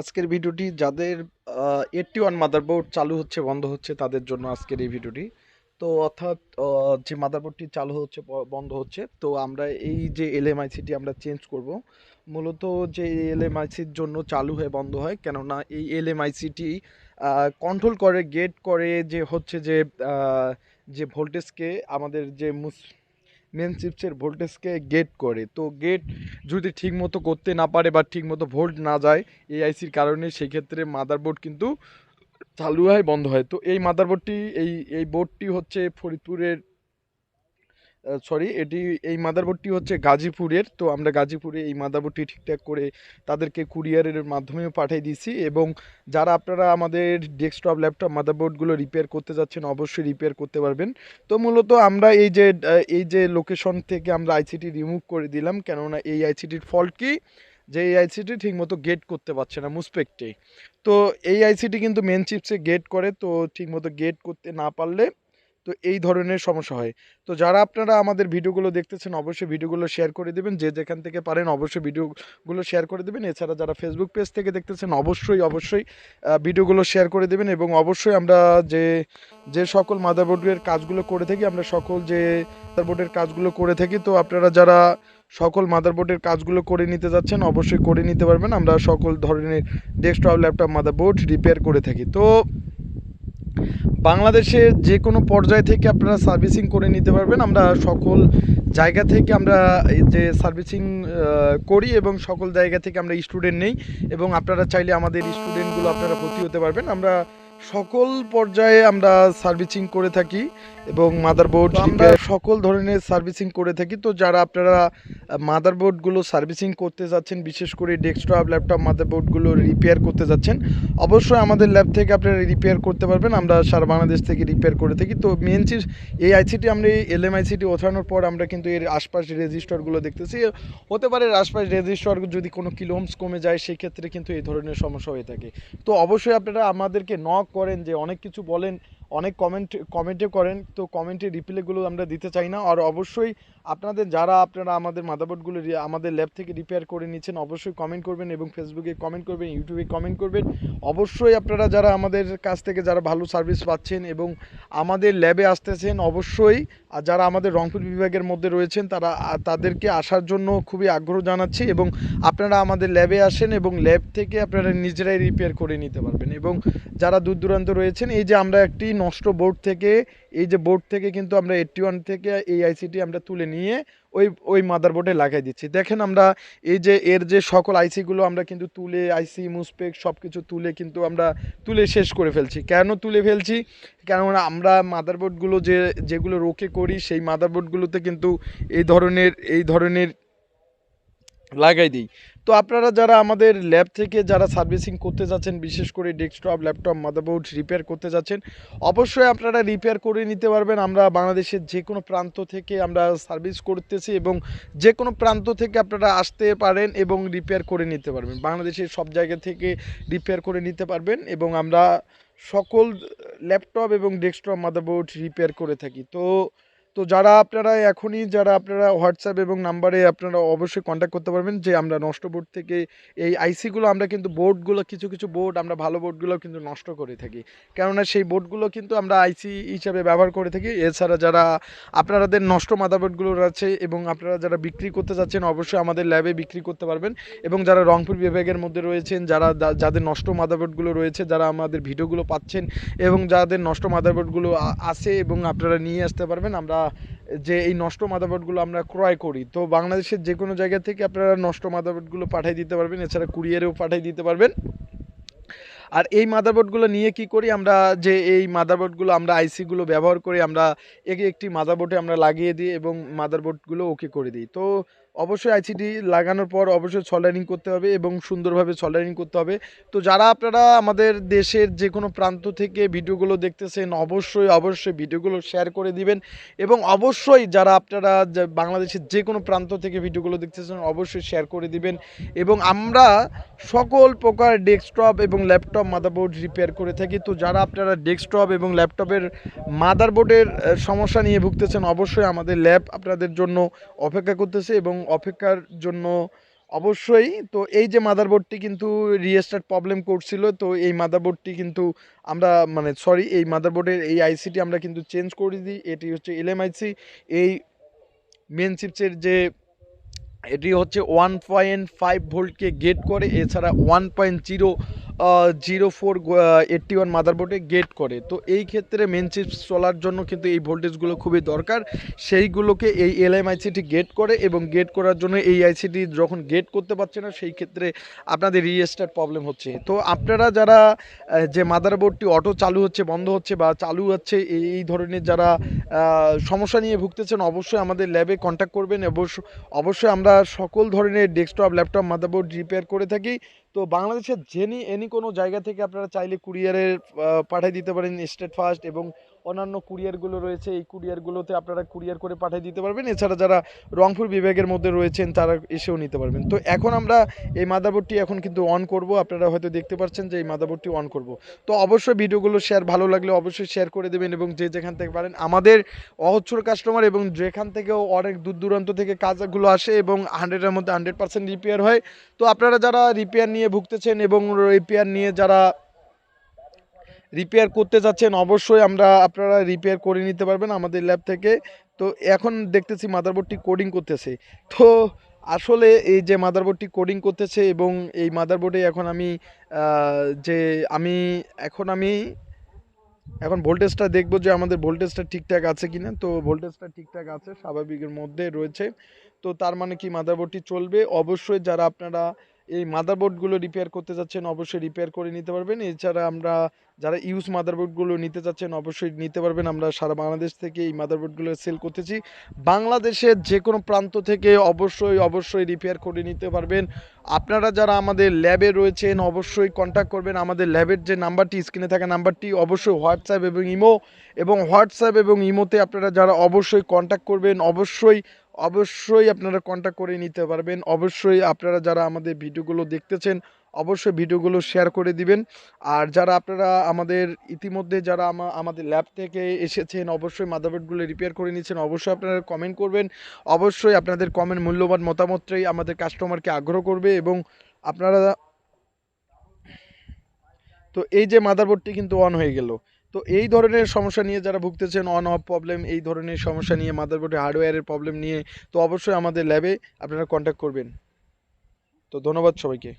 আজকের ভিডিওটি যাদের এইটটি ওয়ান মাদারবোর্ড চালু হচ্ছে, বন্ধ হচ্ছে, তাদের জন্য আজকের এই ভিডিওটি। তো অর্থাৎ যে মাদারবোর্ডটি চালু হচ্ছে বন্ধ হচ্ছে, তো আমরা এই যে এলএমআইসিটি আমরা চেঞ্জ করব। মূলত যে এলএমআইসির জন্য চালু হয়ে বন্ধ হয়, কেননা এই এলএমআইসিটি কন্ট্রোল করে গেট করে যে হচ্ছে যে যে ভোল্টেজকে আমাদের যে মুস মেন চিপসের ভোল্টেজকে গেট করে। তো গেট যদি ঠিকমতো করতে না পারে বা ঠিকমতো ভোল্ট না যায় এআইসির আইসির কারণে সেই ক্ষেত্রে মাদারবোর্ড কিন্তু চালু হয়, বন্ধ হয়। তো এই মাদারবোর্ডটি এই এই বোর্ডটি হচ্ছে ফরিদপুরের সরি এটি এই মাদারবোর্ডটি হচ্ছে গাজীপুরের। তো আমরা গাজীপুরে এই মাদারবোর্ডটি ঠিকঠাক করে তাদেরকে কুরিয়ারের মাধ্যমেও পাঠিয়ে দিয়েছি এবং যারা আপনারা আমাদের ডেস্কটপ ল্যাপটপ মাদারবোর্ডগুলো রিপেয়ার করতে যাচ্ছেন, অবশ্যই রিপেয়ার করতে পারবেন। তো মূলত আমরা এই যে এই যে লোকেশন থেকে আমরা আইসিটি রিমুভ করে দিলাম, কেননা এই আইসিটির ফল্ট কি? যে এই আইসিটি ঠিকমতো গেট করতে পারছে না মুসপেক্টে। তো এই আইসিটি কিন্তু মেন চিপসে গেট করে, তো ঠিকমতো গেট করতে না পারলে তো এই ধরনের সমস্যা হয়। তো যারা আপনারা আমাদের ভিডিওগুলো দেখতেছেন, অবশ্যই ভিডিওগুলো শেয়ার করে দেবেন। যে যেখান থেকে পারেন অবশ্যই ভিডিওগুলো শেয়ার করে দেবেন। এছাড়া যারা ফেসবুক পেজ থেকে দেখতেছেন, অবশ্যই অবশ্যই ভিডিওগুলো শেয়ার করে দেবেন এবং অবশ্যই আমরা যে যে সকল মাদারবোর্ডের কাজগুলো করে থাকি, আমরা সকল যে মাদারবোর্ডের কাজগুলো করে থাকি, তো আপনারা যারা সকল মাদারবোর্ডের কাজগুলো করে নিতে যাচ্ছেন, অবশ্যই করে নিতে পারবেন। আমরা সকল ধরনের ডেস্কটপ ল্যাপটপ মাদারবোর্ড রিপেয়ার করে থাকি। তো বাংলাদেশের যে কোনো পর্যায় থেকে আপনারা সার্ভিসিং করে নিতে পারবেন। আমরা সকল জায়গা থেকে আমরা এই যে সার্ভিসিং করি এবং সকল জায়গা থেকে আমরা স্টুডেন্ট নেই এবং আপনারা চাইলে আমাদের স্টুডেন্টগুলো আপনারা ভর্তি হতে পারবেন। আমরা সকল পর্যায়ে আমরা সার্ভিসিং করে থাকি এবং মাদারবোর্ড আমরা সকল ধরনের সার্ভিসিং করে থাকি। তো যারা আপনারা মাদারবোর্ডগুলো সার্ভিসিং করতে যাচ্ছেন বিশেষ করে ডেস্কটপ ল্যাপটপ মাদারবোর্ডগুলো রিপেয়ার করতে যাচ্ছেন অবশ্যই আমাদের ল্যাব থেকে আপনারা রিপেয়ার করতে পারবেন। আমরা সারা বাংলাদেশ থেকে রিপেয়ার করে থাকি। তো মেন চিজ এই আইসিটি আমরা এলএমআইসিটি ওঠানোর পর আমরা কিন্তু এর আশপাশ রেজিস্টারগুলো দেখতেছি। হতে পারে আশপাশ রেজিস্টার যদি কোনো কিলোমস কমে যায় সেক্ষেত্রে কিন্তু এই ধরনের সমস্যা হয়ে থাকে। তো অবশ্যই আপনারা আমাদেরকে নক করেন যে অনেক কিছু বলেন অনেক কমেন্ট কমেন্টে করেন। তো কমেন্টে রিপ্লাইগুলো আমরা দিতে চাই না। আর অবশ্যই আপনাদের যারা আপনারা আমাদের মাদারবোর্ডগুলো রি- আমাদের ল্যাব থেকে রিপেয়ার করে নিচ্ছেন, অবশ্যই কমেন্ট করবেন এবং ফেসবুকে কমেন্ট করবেন ইউটিউবে কমেন্ট করবেন। অবশ্যই আপনারা যারা আমাদের কাছ থেকে যারা ভালো সার্ভিস পাচ্ছেন এবং আমাদের ল্যাবে আসতেছেন, অবশ্যই আর যারা আমাদের রংপুর বিভাগের মধ্যে রয়েছেন, তারা, তাদেরকে আসার জন্য খুবই আগ্রহ জানাচ্ছি এবং আপনারা আমাদের ল্যাবে আসেন এবং ল্যাব থেকে আপনারা নিজেরাই রিপেয়ার করে নিতে পারবেন। এবং যারা দূর দূরান্ত রয়েছেন, এই যে আমরা একটি নষ্ট বোর্ড থেকে, এই যে বোর্ড থেকে কিন্তু আমরা এইটটি ওয়ান থেকে এই আইসিটি আমরা তুলে নিয়ে ওই ওই মাদারবোর্ডে লাগাই দিচ্ছি। দেখেন আমরা এই যে এর যে সকল আইসিগুলো আমরা কিন্তু তুলে আইসি মুসপেক সব কিছু তুলে কিন্তু আমরা তুলে শেষ করে ফেলছি। কেন তুলে ফেলছি? কেননা আমরা মাদারবোর্ডগুলো যে, যেগুলো রোকে করি, সেই মাদারবোর্ডগুলোতে কিন্তু এই ধরনের এই ধরনের লাগাই দিই। তো আপনারা যারা আমাদের ল্যাব থেকে যারা সার্ভিসিং করতে যাচ্ছেন, বিশেষ করে ডেস্কটপ ল্যাপটপ মাদারবোর্ড রিপেয়ার করতে যাচ্ছেন, অবশ্যই আপনারা রিপেয়ার করে নিতে পারবেন। আমরা বাংলাদেশের যে কোনো প্রান্ত থেকে আমরা সার্ভিস করতেছি এবং যে কোনো প্রান্ত থেকে আপনারা আসতে পারেন এবং রিপেয়ার করে নিতে পারবেন। বাংলাদেশের সব জায়গা থেকে রিপেয়ার করে নিতে পারবেন এবং আমরা সকল ল্যাপটপ এবং ডেস্কটপ মাদারবোর্ড রিপেয়ার করে থাকি। তো তো যারা আপনারা এখনই, যারা আপনারা হোয়াটসঅ্যাপ এবং নাম্বারে আপনারা অবশ্যই কন্ট্যাক্ট করতে পারবেন যে আমরা নষ্ট বোর্ড থেকে এই আইসিগুলো আমরা কিন্তু বোর্ডগুলো কিছু কিছু বোর্ড আমরা ভালো বোর্ডগুলো কিন্তু নষ্ট করে থাকি। কেননা সেই বোর্ডগুলো কিন্তু আমরা আইসি হিসাবে ব্যবহার করে থাকি। এছাড়া যারা আপনাদের নষ্ট মাদারবোর্ডগুলো আছে এবং আপনারা যারা বিক্রি করতে যাচ্ছেন, অবশ্যই আমাদের ল্যাবে বিক্রি করতে পারবেন। এবং যারা রংপুর বিভাগের মধ্যে রয়েছেন, যারা যাদের নষ্ট মাদারবোর্ডগুলো রয়েছে, যারা আমাদের ভিডিওগুলো পাচ্ছেন এবং যাদের নষ্ট মাদারবোর্ডগুলো আছে এবং আপনারা নিয়ে আসতে পারবেন, আমরা যে এই নষ্ট মাদারবোর্ডগুলো আমরা ক্রয় করি, তো বাংলাদেশের যে কোনো জায়গা থেকে আপনারা নষ্ট মাদারবোর্ডগুলো পাঠিয়ে দিতে পারবেন, এছাড়া কুরিয়ারেও পাঠিয়ে দিতে পারবেন। আর এই মাদারবোর্ডগুলো নিয়ে কি করি আমরা? যে এই মাদারবোর্ডগুলো আমরা আইসিগুলো ব্যবহার করে, আমরা একে একটি মাদারবোর্ডে আমরা লাগিয়ে দিই এবং মাদারবোর্ডগুলো ওকে করে দিই। তো অবশ্যই আইসিটি লাগানোর পর অবশ্যই সল্ডারিং করতে হবে এবং সুন্দরভাবে সল্ডারিং করতে হবে। তো যারা আপনারা আমাদের দেশের যে কোনো প্রান্ত থেকে ভিডিওগুলো দেখতেছেন, অবশ্যই অবশ্যই ভিডিওগুলো শেয়ার করে দিবেন এবং অবশ্যই যারা আপনারা বাংলাদেশের যে কোনো প্রান্ত থেকে ভিডিওগুলো দেখতেছেন, অবশ্যই শেয়ার করে দিবেন এবং আমরা সকল প্রকার ডেস্কটপ এবং ল্যাপটপ মাদারবোর্ড রিপেয়ার করে থাকি। তো যারা আপনারা ডেস্কটপ এবং ল্যাপটপের মাদারবোর্ডের সমস্যা নিয়ে ভুগতেছেন, অবশ্যই আমাদের ল্যাব আপনাদের জন্য অপেক্ষা করতেছে এবং অপেক্ষার জন্য অবশ্যই। তো এই যে মাদারবোর্ডটি কিন্তু রিস্টার্ট প্রবলেম করছিল, তো এই মাদারবোর্ডটি কিন্তু আমরা মানে সরি এই মাদারবোর্ডের এই আইসিটি আমরা কিন্তু চেঞ্জ করে দিই। এটি হচ্ছে এলএমআইসি এই মেন চিপসের যে, এটি হচ্ছে ওয়ান পয়েন্ট ফাইভ ভোল্টকে গেট করে, এছাড়া one point zero zero four eighty one মাদারবোর্ডে get করে। তো এই ক্ষেত্রে মেন চিপস চলার জন্য কিন্তু এই ভোল্টেজগুলো খুবই দরকার। সেইগুলোকে এই এলএমআইসিটি গেট করে এবং গেট করার জন্য এই আইসিটি যখন গেট করতে পারছে না, সেই ক্ষেত্রে আপনাদের রিস্টার্ট প্রবলেম হচ্ছে। তো আপনারা যারা যে মাদারবোর্ডটি অটো চালু হচ্ছে, বন্ধ হচ্ছে বা চালু হচ্ছে এই এই ধরনের যারা সমস্যা নিয়ে ভুগতেছেন, অবশ্যই আমাদের ল্যাবে কন্ট্যাক্ট করবেন। অবশ্য, অবশ্যই আমরা সকল ধরনের ডেস্কটপ ল্যাপটপ মাদারবোর্ড রিপেয়ার করে থাকি। তো বাংলাদেশের জেনি এনি কোনো জায়গা থেকে আপনারা চাইলে কুরিয়ারের পাঠিয়ে দিতে পারেন স্টেট ফার্স্ট এবং অন্যান্য কুরিয়ারগুলো রয়েছে, এই কুরিয়ারগুলোতে আপনারা কুরিয়ার করে পাঠিয়ে দিতে পারবেন। এছাড়া যারা রংপুর বিভাগের মধ্যে রয়েছেন, তারা এসেও নিতে পারবেন। তো এখন আমরা এই মাদারবোর্ডটি এখন কিন্তু অন করব। আপনারা হয়তো দেখতে পাচ্ছেন যে এই মাদারবোর্ডটি অন করব। তো অবশ্যই ভিডিওগুলো শেয়ার ভালো লাগলে অবশ্যই শেয়ার করে দেবেন এবং যে যেখান থেকে পারেন। আমাদের অহচ্ছর কাস্টমার এবং যেখান থেকেও অনেক দূর দূরান্ত থেকে কাজগুলো আসে এবং হান্ড্রেডের মধ্যে হান্ড্রেড পার্সেন্ট রিপেয়ার হয়। তো আপনারা যারা রিপেয়ার নিয়ে ভুগতেছেন এবং রিপেয়ার নিয়ে যারা রিপেয়ার করতে যাচ্ছেন, অবশ্যই আমরা আপনারা রিপেয়ার করে নিতে পারবেন আমাদের ল্যাব থেকে। তো এখন দেখতেছি মাদারবোর্ডটি কোডিং করতেছে। তো আসলে এই যে মাদারবোর্ডটি কোডিং করতেছে এবং এই মাদারবোর্ডে এখন আমি যে আমি, এখন আমি, এখন ভোল্টেজটা দেখব যে আমাদের ভোল্টেজটা ঠিকঠাক আছে কিনা। তো ভোল্টেজটা ঠিকঠাক আছে, স্বাভাবিকের মধ্যে রয়েছে। তো তার মানে কি মাদারবোর্ডটি চলবে? অবশ্যই যারা আপনারা এই মাদারবোর্ডগুলো রিপেয়ার করতে যাচ্ছেন, অবশ্যই রিপেয়ার করে নিতে পারবেন। এছাড়া আমরা যারা ইউজ মাদারবোর্ডগুলো নিতে চাচ্ছেন অবশ্যই নিতে পারবেন। আমরা সারা বাংলাদেশ থেকে এই মাদারবোর্ডগুলো সেল করতেছি। বাংলাদেশের যে কোনো প্রান্ত থেকে অবশ্যই অবশ্যই রিপেয়ার করে নিতে পারবেন। আপনারা যারা আমাদের ল্যাবে রয়েছেন, অবশ্যই কন্ট্যাক্ট করবেন। আমাদের ল্যাবের যে নাম্বারটি স্ক্রিনে থাকা নাম্বারটি, অবশ্যই হোয়াটসঅ্যাপ এবং ইমো এবং হোয়াটসঅ্যাপ এবং ইমোতে আপনারা যারা অবশ্যই কন্ট্যাক্ট করবেন, অবশ্যই অবশ্যই আপনারা কন্ট্যাক্ট করে নিতে পারবেন। অবশ্যই আপনারা যারা আমাদের ভিডিওগুলো দেখতেছেন, অবশ্যই ভিডিওগুলো শেয়ার করে দিবেন। আর যারা আপনারা আমাদের ইতিমধ্যে যারা আমাদের ল্যাব থেকে এসেছেন, অবশ্যই মাদারবোর্ডগুলো রিপেয়ার করে নিচ্ছেন অবশ্যই আপনারা কমেন্ট করবেন। অবশ্যই আপনাদের কমেন্ট মূল্যবান মতামতটাই আমাদের কাস্টমারকে আগ্রহ করবে এবং আপনারা তো এই যে মাদারবোর্ডটি কিন্তু অন হয়ে গেল। তো এই ধরনের সমস্যা নিয়ে যারা ভুগতেছেন অন অফ প্রবলেম এই ধরনের সমস্যা নিয়ে মাদারবোর্ডে হার্ডওয়্যারের প্রবলেম নিয়ে, তো অবশ্যই আমাদের ল্যাবে আপনারা কন্ট্যাক্ট করবেন। তো ধন্যবাদ সবাইকে।